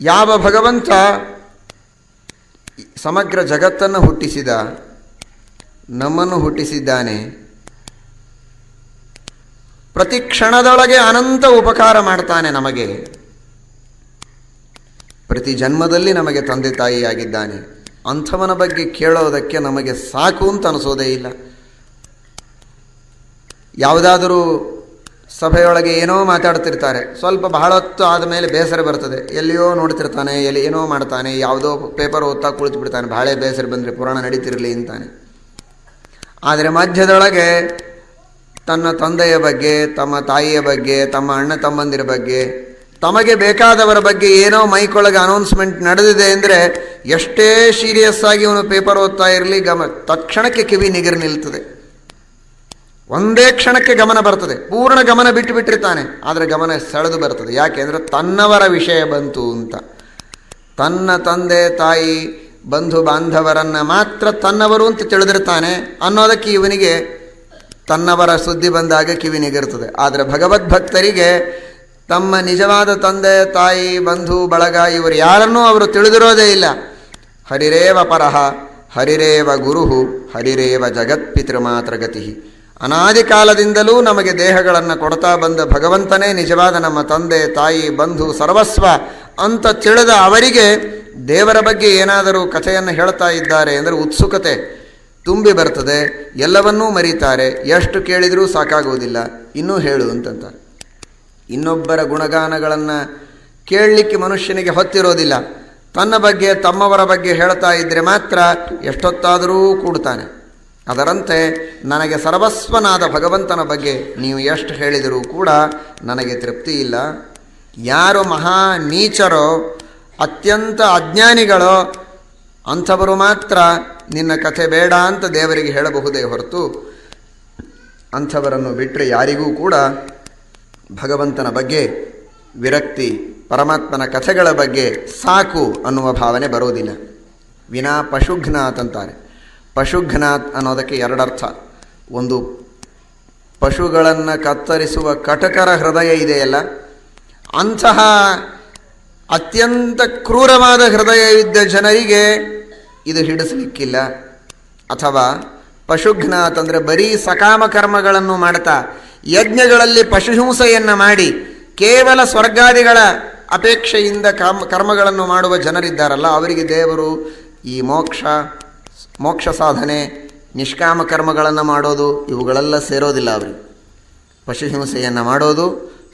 ಯಾವ ಭಗವಂತ ಸಮಗ್ರ ಜಗತ್ತನ್ನು ಹುಟ್ಟಿಸಿದ, ನಮ್ಮನ್ನು ಹುಟ್ಟಿಸಿದ್ದಾನೆ. ಪ್ರತಿ ಕ್ಷಣದೊಳಗೆ ಅನಂತ ಉಪಕಾರ ಮಾಡ್ತಾನೆ ನಮಗೆ. ಪ್ರತಿ ಜನ್ಮದಲ್ಲಿ ನಮಗೆ ತಂದೆ ತಾಯಿಯಾಗಿದ್ದಾನೆ. ಅಂಥವನ ಬಗ್ಗೆ ಕೇಳೋದಕ್ಕೆ ನಮಗೆ ಸಾಕು ಅಂತ ಅನಿಸೋದೇ ಇಲ್ಲ. ಯಾವುದಾದರೂ ಸಭೆಯೊಳಗೆ ಏನೋ ಮಾತಾಡ್ತಿರ್ತಾರೆ ಸ್ವಲ್ಪ ಬಹಳ ಹೊತ್ತು ಆದಮೇಲೆ ಬೇಸರ ಬರ್ತದೆ. ಎಲ್ಲಿಯೋ ನೋಡ್ತಿರ್ತಾನೆ, ಎಲ್ಲಿ ಏನೋ ಮಾಡ್ತಾನೆ, ಯಾವುದೋ ಪೇಪರ್ ಓದ್ತಾ ಕುಳಿತು ಬಿಡ್ತಾನೆ ಭಾಳ ಬೇಸರ ಬಂದರೆ ಪುರಾಣ ನಡೀತಿರಲಿ ಅಂತಾನೆ. ಆದರೆ ಮಧ್ಯದೊಳಗೆ ತನ್ನ ತಂದೆಯ ಬಗ್ಗೆ, ತಮ್ಮ ತಾಯಿಯ ಬಗ್ಗೆ, ತಮ್ಮ ಅಣ್ಣ ತಮ್ಮಂದಿರ ಬಗ್ಗೆ, ತಮಗೆ ಬೇಕಾದವರ ಬಗ್ಗೆ ಏನೋ ಮೈಕೊಳಗೆ ಅನೌನ್ಸ್ಮೆಂಟ್ ನಡೆದಿದೆ ಅಂದರೆ ಎಷ್ಟೇ ಸೀರಿಯಸ್ ಆಗಿ ಅವನು ಪೇಪರ್ ಓದ್ತಾ ಇರಲಿ, ಗಮ ತಕ್ಷಣಕ್ಕೆ ಕಿವಿ ನಿಗಿರು ನಿಲ್ತದೆ. ಒಂದೇ ಕ್ಷಣಕ್ಕೆ ಗಮನ ಬರ್ತದೆ. ಪೂರ್ಣ ಗಮನ ಬಿಟ್ಟು ಬಿಟ್ಟಿರ್ತಾನೆ. ಆದರೆ ಗಮನ ಸೆಳೆದು ಬರ್ತದೆ. ಯಾಕೆ ಅಂದರೆ ತನ್ನವರ ವಿಷಯ ಬಂತು ಅಂತ. ತನ್ನ ತಂದೆ, ತಾಯಿ, ಬಂಧು, ಬಾಂಧವರನ್ನು ಮಾತ್ರ ತನ್ನವರು ಅಂತ ತಿಳಿದಿರ್ತಾನೆ. ಅನ್ನೋದಕ್ಕೆ ಇವನಿಗೆ ತನ್ನವರ ಸುದ್ದಿ ಬಂದಾಗ ಕಿವಿ ನಿಗಿರ್ತದೆ. ಆದರೆ ಭಗವದ್ಭಕ್ತರಿಗೆ ತಮ್ಮ ನಿಜವಾದ ತಂದೆ, ತಾಯಿ, ಬಂಧು, ಬಳಗ ಇವರು ಯಾರನ್ನೂ ಅವರು ತಿಳಿದಿರೋದೇ ಇಲ್ಲ. ಹರಿರೇವ ಪರಹ, ಹರಿರೇವ ಗುರುಹು, ಹರಿರೇವ ಜಗತ್ಪಿತೃಮಾತ್ರ ಗತಿ ಅನಾದಿ ಕಾಲದಿಂದಲೂ ನಮಗೆ ದೇಹಗಳನ್ನು ಕೊಡ್ತಾ ಬಂದ ಭಗವಂತನೇ ನಿಜವಾದ ನಮ್ಮ ತಂದೆ, ತಾಯಿ, ಬಂಧು, ಸರ್ವಸ್ವ ಅಂತ ತಿಳಿದ ಅವರಿಗೆ ದೇವರ ಬಗ್ಗೆ ಏನಾದರೂ ಕಥೆಯನ್ನು ಹೇಳ್ತಾ ಇದ್ದಾರೆ ಅಂದರೆ ಉತ್ಸುಕತೆ ತುಂಬಿ ಬರ್ತದೆ. ಎಲ್ಲವನ್ನೂ ಮರೀತಾರೆ. ಎಷ್ಟು ಕೇಳಿದರೂ ಸಾಕಾಗುವುದಿಲ್ಲ. ಇನ್ನೂ ಹೇಳು ಅಂತಂತ ಇನ್ನೊಬ್ಬರ ಗುಣಗಾನಗಳನ್ನು ಕೇಳಲಿಕ್ಕೆ ಮನುಷ್ಯನಿಗೆ ಹೊತ್ತಿರೋದಿಲ್ಲ. ತನ್ನ ಬಗ್ಗೆ, ತಮ್ಮವರ ಬಗ್ಗೆ ಹೇಳ್ತಾ ಇದ್ದರೆ ಮಾತ್ರ ಎಷ್ಟೊತ್ತಾದರೂ ಕೂಡ್ತಾನೆ. ಅದರಂತೆ ನನಗೆ ಸರ್ವಸ್ವನಾದ ಭಗವಂತನ ಬಗ್ಗೆ ನೀವು ಎಷ್ಟು ಹೇಳಿದರೂ ಕೂಡ ನನಗೆ ತೃಪ್ತಿ ಇಲ್ಲ. ಯಾರು ಮಹಾ ನೀಚರೋ, ಅತ್ಯಂತ ಅಜ್ಞಾನಿಗಳೋ, ಅಂಥವರು ಮಾತ್ರ ನಿನ್ನ ಕಥೆ ಬೇಡ ಅಂತ ದೇವರಿಗೆ ಹೇಳಬಹುದೇ ಹೊರತು ಅಂಥವರನ್ನು ಬಿಟ್ಟರೆ ಯಾರಿಗೂ ಕೂಡ ಭಗವಂತನ ಬಗ್ಗೆ ವಿರಕ್ತಿ, ಪರಮಾತ್ಮನ ಕಥೆಗಳ ಬಗ್ಗೆ ಸಾಕು ಅನ್ನುವ ಭಾವನೆ ಬರೋದಿಲ್ಲ. ವಿನಾ ಪಶುಘ್ನ ಅಂತಾರೆ. ಪಶುಘ್ನಾಥ್ ಅನ್ನೋದಕ್ಕೆ ಎರಡರ್ಥ. ಒಂದು, ಪಶುಗಳನ್ನು ಕತ್ತರಿಸುವ ಕಟಕರ ಹೃದಯ ಇದೆಯಲ್ಲ, ಅಂತಹ ಅತ್ಯಂತ ಕ್ರೂರವಾದ ಹೃದಯವಿದ್ದ ಜನರಿಗೆ ಇದು ಹಿಡಿಸಲಿಕ್ಕಿಲ್ಲ. ಅಥವಾ ಪಶುಘ್ನಾಥ್ ಅಂದರೆ ಬರೀ ಸಕಾಮ ಕರ್ಮಗಳನ್ನು ಮಾಡ್ತಾ, ಯಜ್ಞಗಳಲ್ಲಿ ಪಶುಹಿಂಸೆಯನ್ನು ಮಾಡಿ, ಕೇವಲ ಸ್ವರ್ಗಾದಿಗಳ ಅಪೇಕ್ಷೆಯಿಂದ ಕರ್ಮಗಳನ್ನು ಮಾಡುವ ಜನರಿದ್ದಾರಲ್ಲ, ಅವರಿಗೆ ದೇವರು ಈ ಮೋಕ್ಷ ಮೋಕ್ಷ ಸಾಧನೆ, ನಿಷ್ಕಾಮ ಕರ್ಮಗಳನ್ನು ಮಾಡೋದು, ಇವುಗಳೆಲ್ಲ ಸೇರೋದಿಲ್ಲ ಅವರಿಗೆ. ಪಶುಹಿಂಸೆಯನ್ನು ಮಾಡೋದು,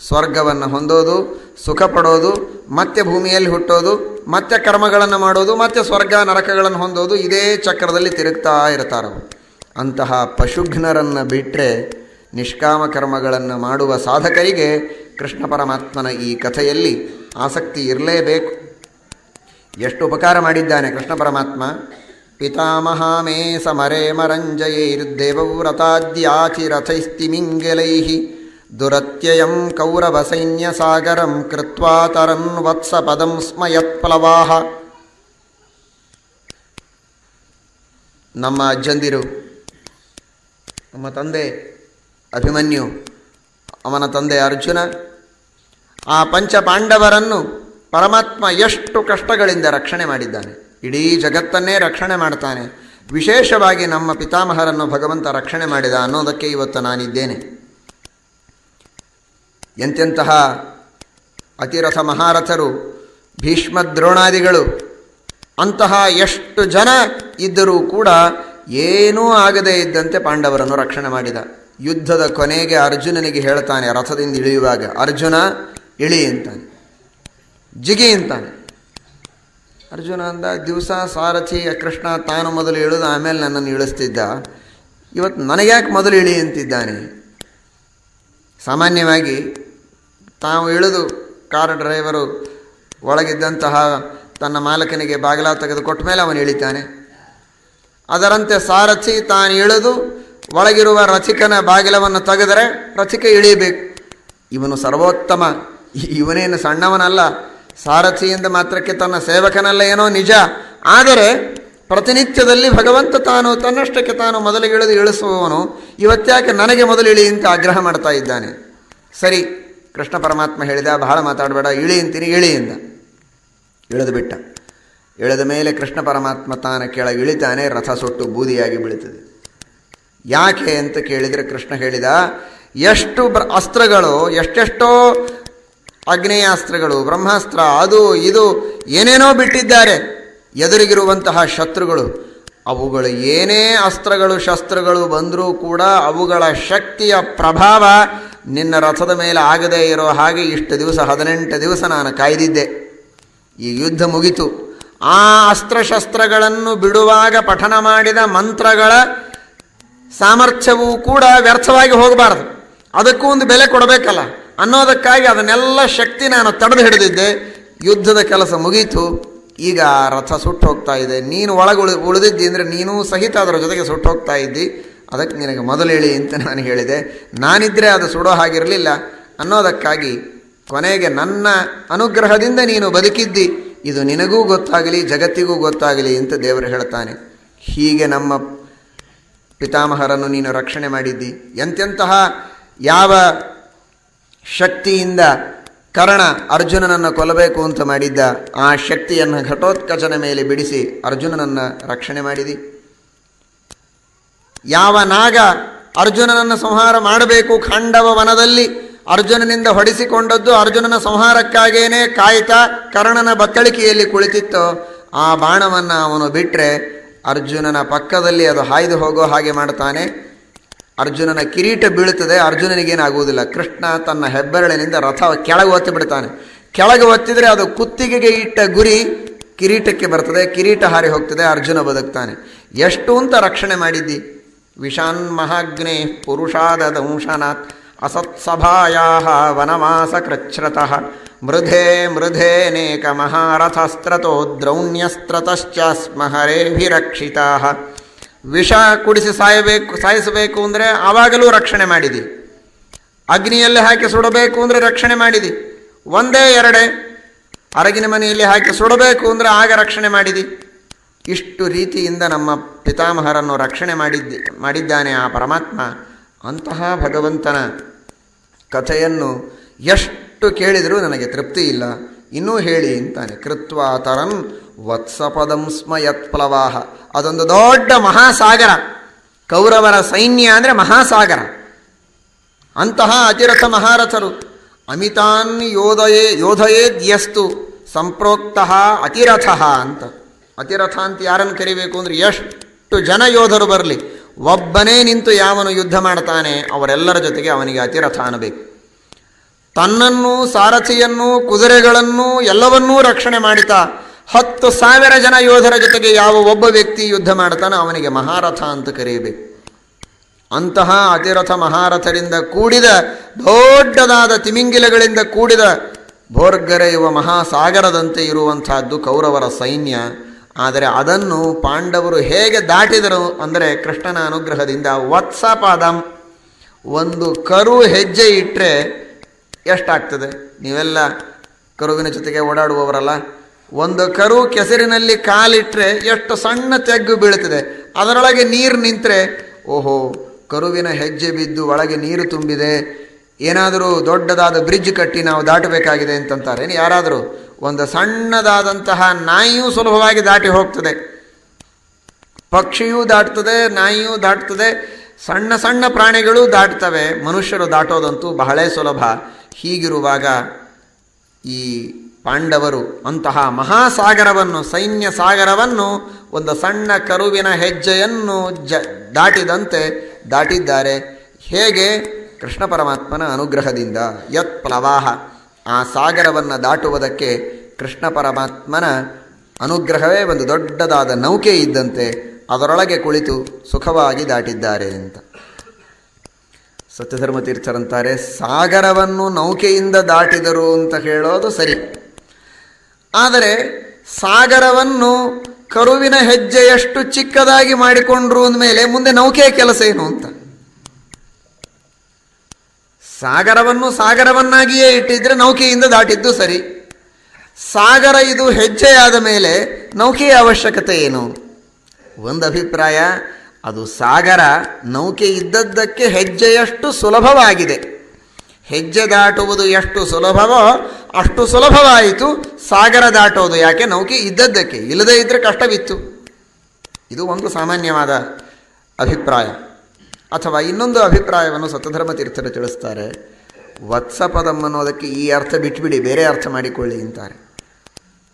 ಸ್ವರ್ಗವನ್ನು ಹೊಂದೋದು ಸುಖ ಪಡೋದು ಮತ್ತೆ ಭೂಮಿಯಲ್ಲಿ ಹುಟ್ಟೋದು, ಮತ್ತೆ ಕರ್ಮಗಳನ್ನು ಮಾಡೋದು, ಮತ್ತೆ ಸ್ವರ್ಗ ನರಕಗಳನ್ನು ಹೊಂದೋದು, ಇದೇ ಚಕ್ರದಲ್ಲಿ ತಿರುಗ್ತಾ ಇರ್ತಾರವು ಅಂತಹ ಪಶುಘ್ನರನ್ನು ಬಿಟ್ಟರೆ ನಿಷ್ಕಾಮ ಕರ್ಮಗಳನ್ನು ಮಾಡುವ ಸಾಧಕರಿಗೆ ಕೃಷ್ಣ ಪರಮಾತ್ಮನ ಈ ಕಥೆಯಲ್ಲಿ ಆಸಕ್ತಿ ಇರಲೇಬೇಕು. ಎಷ್ಟು ಉಪಕಾರ ಮಾಡಿದ್ದಾನೆ ಕೃಷ್ಣ ಪರಮಾತ್ಮ. ಪಿತಾಮಹ ಮೇ ಸಮರೆ ಮರಂಜಯೈರ್ದೇವವ್ರತಾದ್ಯಾಚಿರಥೈಸ್ತಿಮಿಂಗಲೈ ದುರತ್ಯಯಂ ಕೌರವಸೈನ್ಯಸಾಗರಂ ಸೈನ್ಯ ಸಾಗರಂ ಕೃತ್ವಾ ತರನ್ ವತ್ಸ ಪದಂ ಸ್ಮಯತ್ಪ್ಲವಾಹ ನಮ್ಮ ಅಜ್ಜಂದಿರು, ನಮ್ಮ ತಂದೆ ಅಭಿಮನ್ಯು, ಅವನ ತಂದೆ ಅರ್ಜುನ, ಆ ಪಂಚ ಪಾಂಡವರನ್ನು ಪರಮಾತ್ಮ ಎಷ್ಟು ಕಷ್ಟಗಳಿಂದ ರಕ್ಷಣೆ ಮಾಡಿದ್ದಾನೆ. ಇಡೀ ಜಗತ್ತನ್ನೇ ರಕ್ಷಣೆ ಮಾಡ್ತಾನೆ. ವಿಶೇಷವಾಗಿ ನಮ್ಮ ಪಿತಾಮಹರನ್ನು ಭಗವಂತ ರಕ್ಷಣೆ ಮಾಡಿದ ಅನ್ನೋದಕ್ಕೆ ಇವತ್ತು ನಾನಿದ್ದೇನೆ. ಎಂತೆಂತಹ ಅತಿರಥ ಮಹಾರಥರು ಭೀಷ್ಮ ದ್ರೋಣಾದಿಗಳು ಅಂತಹ ಎಷ್ಟು ಜನ ಇದ್ದರೂ ಕೂಡ ಏನೂ ಆಗದೇ ಇದ್ದಂತೆ ಪಾಂಡವರನ್ನು ರಕ್ಷಣೆ ಮಾಡಿದ. ಯುದ್ಧದ ಕೊನೆಗೆ ಅರ್ಜುನನಿಗೆ ಹೇಳ್ತಾನೆ ರಥದಿಂದ ಇಳಿಯುವಾಗ, ಅರ್ಜುನ, ಇಳಿ ಅಂತಾನೆ. ಜಿಗಿ ಅಂತಾನೆ. ಅರ್ಜುನ ಅಂದ ದಿವಸ ಸಾರಥಿ, ಕೃಷ್ಣ ತಾನು ಮೊದಲು ಇಳಿದು ಆಮೇಲೆ ನನ್ನನ್ನು ಇಳಿಸ್ತಿದ್ದ. ಇವತ್ತು ನನಗ್ಯಾಕೆ ಮೊದಲು ಇಳಿ ಅಂತಿದ್ದಾನೆ? ಸಾಮಾನ್ಯವಾಗಿ ತಾವು ಇಳಿದು ಕಾರ್ ಡ್ರೈವರು ಒಳಗಿದ್ದಂತಹ ತನ್ನ ಮಾಲಕನಿಗೆ ಬಾಗಿಲ ತೆಗೆದು ಕೊಟ್ಟ ಮೇಲೆ ಅವನು ಇಳಿತಾನೆ. ಅದರಂತೆ ಸಾರಥಿ ತಾನು ಇಳಿದು ಒಳಗಿರುವ ರಥಿಕನ ಬಾಗಿಲವನ್ನು ತೆಗೆದರೆ ರಥಿಕ ಇಳಿಬೇಕು. ಇವನು ಸರ್ವೋತ್ತಮ, ಇವನೇನು ಸಣ್ಣವನಲ್ಲ ಸಾರಥಿಯಿಂದ ಮಾತ್ರಕ್ಕೆ ತನ್ನ ಸೇವಕನಲ್ಲ ಏನೋ ನಿಜ. ಆದರೆ ಪ್ರತಿನಿತ್ಯದಲ್ಲಿ ಭಗವಂತ ತಾನು ತನ್ನಷ್ಟಕ್ಕೆ ತಾನು ಮೊದಲಿಗೆ ಇಳಿದು ಇಳಿಸುವವನು ಇವತ್ತ್ಯಾಕೆ ನನಗೆ ಮೊದಲು ಇಳಿ ಅಂತ ಆಗ್ರಹ ಮಾಡ್ತಾ ಇದ್ದಾನೆ. ಸರಿ, ಕೃಷ್ಣ ಪರಮಾತ್ಮ ಹೇಳಿದ, ಬಹಳ ಮಾತಾಡಬೇಡ, ಇಳಿ ಅಂತೀನಿ, ಇಳಿ ಇಳಿದು ಬಿಟ್ಟ. ಇಳಿದ ಮೇಲೆ ಕೃಷ್ಣ ಪರಮಾತ್ಮ ತಾನ ಕೆಳಗೆ ಇಳಿತಾನೆ, ರಥ ಸುಟ್ಟು ಬೂದಿಯಾಗಿ ಬೀಳುತ್ತದೆ. ಯಾಕೆ ಅಂತ ಕೇಳಿದರೆ ಕೃಷ್ಣ ಹೇಳಿದ, ಎಷ್ಟು ಅಸ್ತ್ರಗಳು, ಎಷ್ಟೆಷ್ಟೋ ಆಗ್ನೇಯಾಸ್ತ್ರಗಳು ಬ್ರಹ್ಮಾಸ್ತ್ರ, ಅದು, ಇದು, ಏನೇನೋ ಬಿಟ್ಟಿದ್ದಾರೆ. ಎದುರಿಗಿರುವಂತಹ ಶತ್ರುಗಳು, ಅವುಗಳು ಏನೇ ಅಸ್ತ್ರಗಳು, ಶಸ್ತ್ರಗಳು ಬಂದರೂ ಕೂಡ ಅವುಗಳ ಶಕ್ತಿಯ ಪ್ರಭಾವ ನಿನ್ನ ರಥದ ಮೇಲೆ ಆಗದೇ ಇರೋ ಹಾಗೆ ಇಷ್ಟು ದಿವಸ, ಹದಿನೆಂಟು ದಿವಸ ನಾನು ಕಾಯ್ದಿದ್ದೆ. ಈ ಯುದ್ಧ ಮುಗಿತು. ಆ ಅಸ್ತ್ರಶಸ್ತ್ರಗಳನ್ನು ಬಿಡುವಾಗ ಪಠನ ಮಾಡಿದ ಮಂತ್ರಗಳ ಸಾಮರ್ಥ್ಯವೂ ಕೂಡ ವ್ಯರ್ಥವಾಗಿ ಹೋಗಬಾರದು. ಅದಕ್ಕೂ ಒಂದು ಬೆಲೆ ಕೊಡಬೇಕಲ್ಲ. ಅನ್ನೋದಕ್ಕಾಗಿ ಅದನ್ನೆಲ್ಲ ಶಕ್ತಿ ನಾನು ತಡೆದು ಹಿಡಿದಿದ್ದೆ. ಯುದ್ಧದ ಕೆಲಸ ಮುಗೀತು. ಈಗ ರಥ ಸುಟ್ಟು ಹೋಗ್ತಾ ಇದೆ. ನೀನು ಒಳಗೆ ಉಳಿ, ಉಳಿದಿದ್ದಿ ಅಂದರೆ ನೀನೂ ಸಹಿತ ಅದರ ಜೊತೆಗೆ ಸುಟ್ಟು ಹೋಗ್ತಾ ಇದ್ದಿ. ಅದಕ್ಕೆ ನಿನಗೆ ಮೊದಲು ಹೇಳಿ ಅಂತ ನಾನು ಹೇಳಿದೆ. ನಾನಿದ್ದರೆ ಅದು ಸುಡೋ ಹಾಗಿರಲಿಲ್ಲ. ಅನ್ನೋದಕ್ಕಾಗಿ ಕೊನೆಗೆ ನನ್ನ ಅನುಗ್ರಹದಿಂದ ನೀನು ಬದುಕಿದ್ದಿ. ಇದು ನಿನಗೂ ಗೊತ್ತಾಗಲಿ, ಜಗತ್ತಿಗೂ ಗೊತ್ತಾಗಲಿ ಅಂತ ದೇವರು ಹೇಳ್ತಾನೆ. ಹೀಗೆ ನಮ್ಮ ಪಿತಾಮಹರನ್ನು ನೀನು ರಕ್ಷಣೆ ಮಾಡಿದ್ದಿ. ಎಂತೆಂತಹ ಯಾವ ಶಕ್ತಿಯಿಂದ ಕರ್ಣ ಅರ್ಜುನನನ್ನು ಕೊಲ್ಲಬೇಕು ಅಂತ ಮಾಡಿದ್ದ, ಆ ಶಕ್ತಿಯನ್ನು ಘಟೋತ್ಕಚನ ಮೇಲೆ ಬಿಡಿಸಿ ಅರ್ಜುನನನ್ನು ರಕ್ಷಣೆ ಮಾಡಿದಿ. ಯಾವ ನಾಗ ಅರ್ಜುನನನ್ನು ಸಂಹಾರ ಮಾಡಬೇಕು ಖಾಂಡವ ವನದಲ್ಲಿ ಅರ್ಜುನನಿಂದ ಹೊಡಿಸಿಕೊಂಡದ್ದು ಅರ್ಜುನನ ಸಂಹಾರಕ್ಕಾಗೇನೆ ಕಾಯ್ತಾ ಕರ್ಣನ ಬತ್ತಳಿಕೆಯಲ್ಲಿ ಕುಳಿತಿತ್ತೋ, ಆ ಬಾಣವನ್ನು ಅವನು ಬಿಟ್ಟರೆ ಅರ್ಜುನನ ಪಕ್ಕದಲ್ಲಿ ಅದು ಹಾಯ್ದು ಹೋಗೋ ಹಾಗೆ ಮಾಡ್ತಾನೆ. ಅರ್ಜುನನ ಕಿರೀಟ ಬೀಳುತ್ತದೆ, ಅರ್ಜುನನಿಗೇನಾಗುವುದಿಲ್ಲ. ಕೃಷ್ಣ ತನ್ನ ಹೆಬ್ಬೆರಳಿನಿಂದ ರಥ ಕೆಳಗೆ ಒತ್ತಿ ಬಿಡ್ತಾನೆ. ಕೆಳಗೆ ಒತ್ತಿದರೆ ಅದು ಕುತ್ತಿಗೆಗೆ ಇಟ್ಟ ಗುರಿ ಕಿರೀಟಕ್ಕೆ ಬರ್ತದೆ, ಕಿರೀಟ ಹಾರಿ ಹೋಗ್ತದೆ, ಅರ್ಜುನ ಬದುಕ್ತಾನೆ. ಎಷ್ಟು ಅಂತ ರಕ್ಷಣೆ ಮಾಡಿದ್ದಿ? ವಿಷಾನ್ ಮಹಾಗ್ನೇ ಪುರುಷಾದ ದಂಶನಾತ್ ಅಸತ್ಸಭಾಯಾ ವನವಾಸ ಕೃಚ್ಛ್ರತಃ. ಮೃಧೆ ಮೃಧೇನೇಕ ಮಹಾರಥಸ್ತ್ರತೋ ದ್ರೌಣ್ಯಸ್ತ್ರತಶ್ಚಾಸ್ಮ ಹರೇಭಿರಕ್ಷಿತಾ ವಿಷ ಕುಡಿಸಿ ಸಾಯಬೇಕು, ಸಾಯಿಸಬೇಕು ಅಂದರೆ ಆವಾಗಲೂ ರಕ್ಷಣೆ ಮಾಡಿದಿ. ಅಗ್ನಿಯಲ್ಲಿ ಹಾಕಿ ಸುಡಬೇಕು ಅಂದರೆ ರಕ್ಷಣೆ ಮಾಡಿದಿ. ಒಂದೇ ಎರಡೇ, ಅರಗಿನ ಮನೆಯಲ್ಲಿ ಹಾಕಿ ಸುಡಬೇಕು ಅಂದರೆ ಆಗ ರಕ್ಷಣೆ ಮಾಡಿದಿ. ಇಷ್ಟು ರೀತಿಯಿಂದ ನಮ್ಮ ಪಿತಾಮಹರನ್ನು ರಕ್ಷಣೆ ಮಾಡಿದ್ದ, ಮಾಡಿದ್ದಾನೆ ಆ ಪರಮಾತ್ಮ. ಅಂತಹ ಭಗವಂತನ ಕಥೆಯನ್ನು ಎಷ್ಟು ಕೇಳಿದರೂ ನನಗೆ ತೃಪ್ತಿ ಇಲ್ಲ. ಇನ್ನೂ ಹೇಳಿ ಅಂತಾನೆ ಕೃತ್ವ ತರನ್ ವತ್ಸಪದಂ ಸ್ಮಯತ್ಪ್ಲವಾಹ ಅದೊಂದು ದೊಡ್ಡ ಮಹಾಸಾಗರ. ಕೌರವರ ಸೈನ್ಯ ಅಂದರೆ ಮಹಾಸಾಗರ. ಅಂತಹ ಅತಿರಥ ಮಹಾರಥರು. ಅಮಿತಾನ್ ಯೋಧಯೇ ಯೋಧಯೇದ್ಯಸ್ತು ಸಂಪ್ರೋಕ್ತ ಅತಿರಥ ಅಂತ. ಅತಿರಥ ಅಂತ ಯಾರನ್ನು ಕರಿಬೇಕು ಅಂದರೆ ಎಷ್ಟು ಜನ ಯೋಧರು ಬರಲಿ. ಒಬ್ಬನೇ ನಿಂತು ಯಾವನು ಯುದ್ಧ ಮಾಡ್ತಾನೆ, ಅವರೆಲ್ಲರ ಜೊತೆಗೆ ಅವನಿಗೆ ಅತಿರಥ ಅನ್ನಬೇಕು. ತನ್ನನ್ನು ಸಾರಥಿಯನ್ನು ಕುದುರೆಗಳನ್ನು ಎಲ್ಲವನ್ನೂ ರಕ್ಷಣೆ ಮಾಡಿತಾ ಹತ್ತು ಸಾವಿರ ಜನ ಯೋಧರ ಜೊತೆಗೆ ಯಾವ ಒಬ್ಬ ವ್ಯಕ್ತಿ ಯುದ್ಧ ಮಾಡ್ತಾನೋ ಅವನಿಗೆ ಮಹಾರಥ ಅಂತ ಕರೆಯಬೇಕು. ಅಂತಹ ಅತಿರಥ ಮಹಾರಥರಿಂದ ಕೂಡಿದ ದೊಡ್ಡದಾದ ತಿಮಿಂಗಿಲಗಳಿಂದ ಕೂಡಿದ ಭೋರ್ಗರೆಯುವ ಮಹಾಸಾಗರದಂತೆ ಇರುವಂತಹದ್ದು ಕೌರವರ ಸೈನ್ಯ. ಆದರೆ ಅದನ್ನು ಪಾಂಡವರು ಹೇಗೆ ದಾಟಿದರು ಅಂದರೆ ಕೃಷ್ಣನ ಅನುಗ್ರಹದಿಂದ ವತ್ಸಪಾದಂ ಒಂದು ಕರು ಹೆಜ್ಜೆ ಇಟ್ಟರೆ ಎಷ್ಟಾಗ್ತದೆ? ನೀವೆಲ್ಲ ಕರುವಿನ ಜೊತೆಗೆ ಓಡಾಡುವವರಲ್ಲ. ಒಂದು ಕರು ಕೆಸರಿನಲ್ಲಿ ಕಾಲಿಟ್ಟರೆ ಎಷ್ಟು ಸಣ್ಣ ತೆಗ್ಗು ಬೀಳ್ತದೆ. ಅದರೊಳಗೆ ನೀರು ನಿಂತರೆ, ಓಹೋ, ಕರುವಿನ ಹೆಜ್ಜೆ ಬಿದ್ದು ಒಳಗೆ ನೀರು ತುಂಬಿದೆ. ಏನಾದರೂ ದೊಡ್ಡದಾದ ಬ್ರಿಡ್ಜ್ ಕಟ್ಟಿ ನಾವು ದಾಟಬೇಕಾಗಿದೆ ಅಂತಂತಾರೆ. ಏನು ಯಾರಾದರೂ? ಒಂದು ಸಣ್ಣದಾದಂತಹ ನಾಯಿಯೂ ಸುಲಭವಾಗಿ ದಾಟಿ ಹೋಗ್ತದೆ. ಪಕ್ಷಿಯೂ ದಾಟ್ತದೆ, ನಾಯಿಯೂ ದಾಟ್ತದೆ, ಸಣ್ಣ ಸಣ್ಣ ಪ್ರಾಣಿಗಳು ದಾಟ್ತವೆ. ಮನುಷ್ಯರು ದಾಟೋದಂತೂ ಬಹಳ ಸುಲಭ. ಹೀಗಿರುವಾಗ ಈ ಪಾಂಡವರು ಅಂತಹ ಮಹಾಸಾಗರವನ್ನು, ಸೈನ್ಯ ಸಾಗರವನ್ನು, ಒಂದು ಸಣ್ಣ ಕರುವಿನ ಹೆಜ್ಜೆಯನ್ನು ಜ ದಾಟಿದಂತೆ ದಾಟಿದ್ದಾರೆ. ಹೇಗೆ? ಕೃಷ್ಣ ಪರಮಾತ್ಮನ ಅನುಗ್ರಹದಿಂದ. ಯತ್ ಪ್ರವಾಹ. ಆ ಸಾಗರವನ್ನು ದಾಟುವುದಕ್ಕೆ ಕೃಷ್ಣ ಪರಮಾತ್ಮನ ಅನುಗ್ರಹವೇ ಒಂದು ದೊಡ್ಡದಾದ ನೌಕೆ ಇದ್ದಂತೆ ಅದರೊಳಗೆ ಕುಳಿತು ಸುಖವಾಗಿ ದಾಟಿದ್ದಾರೆ ಅಂತ. ಸತ್ಯಧರ್ಮ ತೀರ್ಥರಂತಾರೆ, ಸಾಗರವನ್ನು ನೌಕೆಯಿಂದ ದಾಟಿದರು ಅಂತ ಹೇಳೋದು ಸರಿ. ಆದರೆ ಸಾಗರವನ್ನು ಕರುವಿನ ಹೆಜ್ಜೆಯಷ್ಟು ಚಿಕ್ಕದಾಗಿ ಮಾಡಿಕೊಂಡ್ರು ಅಂದಮೇಲೆ ಮುಂದೆ ನೌಕೆಯ ಕೆಲಸ ಏನು ಅಂತ? ಸಾಗರವನ್ನು ಸಾಗರವನ್ನಾಗಿಯೇ ಇಟ್ಟಿದ್ರೆ ನೌಕೆಯಿಂದ ದಾಟಿದ್ದು ಸರಿ. ಸಾಗರ ಇದು ಹೆಜ್ಜೆಯಾದ ಮೇಲೆ ನೌಕೆಯ ಅವಶ್ಯಕತೆ ಏನು? ಒಂದು ಅಭಿಪ್ರಾಯ ಅದು ಸಾಗರ ನೌಕೆ ಇದ್ದದ್ದಕ್ಕೆ ಹೆಜ್ಜೆಯಷ್ಟು ಸುಲಭವಾಗಿದೆ. ಹೆಜ್ಜೆ ದಾಟುವುದು ಎಷ್ಟು ಸುಲಭವೋ ಅಷ್ಟು ಸುಲಭವಾಯಿತು. ಸಾಗರ ದಾಟೋದು ಯಾಕೆ? ನೌಕೆ ಇದ್ದದ್ದಕ್ಕೆ. ಇಲ್ಲದೇ ಇದ್ದರೆ ಕಷ್ಟವಿತ್ತು. ಇದು ಒಂದು ಸಾಮಾನ್ಯವಾದ ಅಭಿಪ್ರಾಯ. ಅಥವಾ ಇನ್ನೊಂದು ಅಭಿಪ್ರಾಯವನ್ನು ಸತ್ಯಧರ್ಮ ತೀರ್ಥರು ತಿಳಿಸ್ತಾರೆ. ವತ್ಸಪದಂ ಅನ್ನೋದಕ್ಕೆ ಈ ಅರ್ಥ ಬಿಟ್ಬಿಡಿ, ಬೇರೆ ಅರ್ಥ ಮಾಡಿಕೊಳ್ಳಿ ಅಂತಾರೆ.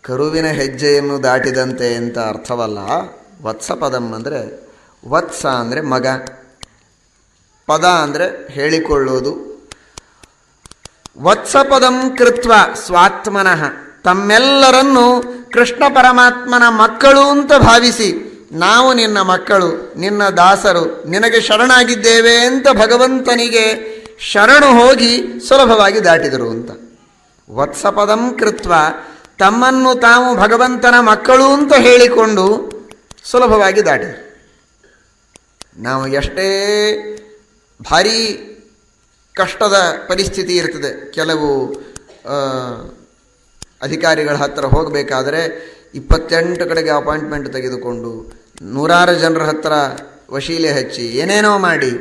ಕರುವಿನ ಹೆಜ್ಜೆಯನ್ನು ದಾಟಿದಂತೆ ಅಂತ ಅರ್ಥವಲ್ಲ. ವತ್ಸಪದಂ ಅಂದರೆ ವತ್ಸ ಅಂದರೆ ಮಗ. ಪದ ಅಂದರೆ ಹೇಳಿಕೊಳ್ಳುವುದು ವತ್ಸಪದಂ ಕೃತ್ವ ಸ್ವಾತ್ಮನಃ. ತಮ್ಮೆಲ್ಲರನ್ನು ಕೃಷ್ಣ ಪರಮಾತ್ಮನ ಮಕ್ಕಳು ಅಂತ ಭಾವಿಸಿ, ನಾವು ನಿನ್ನ ಮಕ್ಕಳು, ನಿನ್ನ ದಾಸರು, ನಿನಗೆ ಶರಣಾಗಿದ್ದೇವೆ ಅಂತ ಭಗವಂತನಿಗೆ ಶರಣು ಹೋಗಿ ಸುಲಭವಾಗಿ ದಾಟಿದರು ಅಂತ. ವತ್ಸಪದಂ ಕೃತ್ವ ತಮ್ಮನ್ನು ತಾವು ಭಗವಂತನ ಮಕ್ಕಳು ಅಂತ ಹೇಳಿಕೊಂಡು ಸುಲಭವಾಗಿ ದಾಟಿದರು. ನಾವು ಎಷ್ಟೇ ಭಾರೀ ಕಷ್ಟದ ಪರಿಸ್ಥಿತಿ ಇರ್ತದೆ. ಕೆಲವು ಅಧಿಕಾರಿಗಳ ಹತ್ತಿರ ಹೋಗಬೇಕಾದರೆ ಇಪ್ಪತ್ತೆಂಟು ಕಡೆಗೆ ಅಪಾಯಿಂಟ್ಮೆಂಟ್ ತೆಗೆದುಕೊಂಡು ನೂರಾರು ಜನರ ಹತ್ತಿರ ವಶೀಲೆ ಹಚ್ಚಿ ಏನೇನೋ ಮಾಡಿ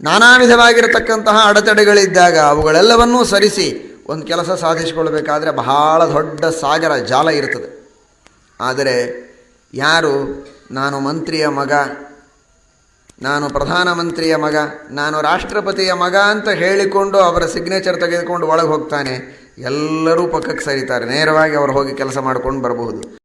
ನಾನಾ ವಿಧವಾಗಿರತಕ್ಕಂತಹ ಅಡೆತಡೆಗಳಿದ್ದಾಗ ಅವುಗಳೆಲ್ಲವನ್ನೂ ಸರಿಸಿ ಒಂದು ಕೆಲಸ ಸಾಧಿಸಿಕೊಳ್ಬೇಕಾದ್ರೆ ಬಹಳ ದೊಡ್ಡ ಸಾಗರ, ಜಾಲ ಇರ್ತದೆ. ಆದರೆ ಯಾರು, ನಾನು ಮಂತ್ರಿಯ ಮಗ ನಾನು ಪ್ರಧಾನಮಂತ್ರಿಯ ಮಗ, ನಾನು ರಾಷ್ಟ್ರಪತಿಯ ಮಗ ಅಂತ ಹೇಳಿಕೊಂಡು ಅವರ ಸಿಗ್ನೇಚರ್ ತೆಗೆದುಕೊಂಡು ಒಳಗೆ ಹೋಗ್ತಾನೆ. ಎಲ್ಲರೂ ಪಕ್ಕಕ್ಕೆ ಸರಿತಾರೆ. ನೇರವಾಗಿ ಅವರು ಹೋಗಿ ಕೆಲಸ ಮಾಡ್ಕೊಂಡು ಬರಬಹುದು.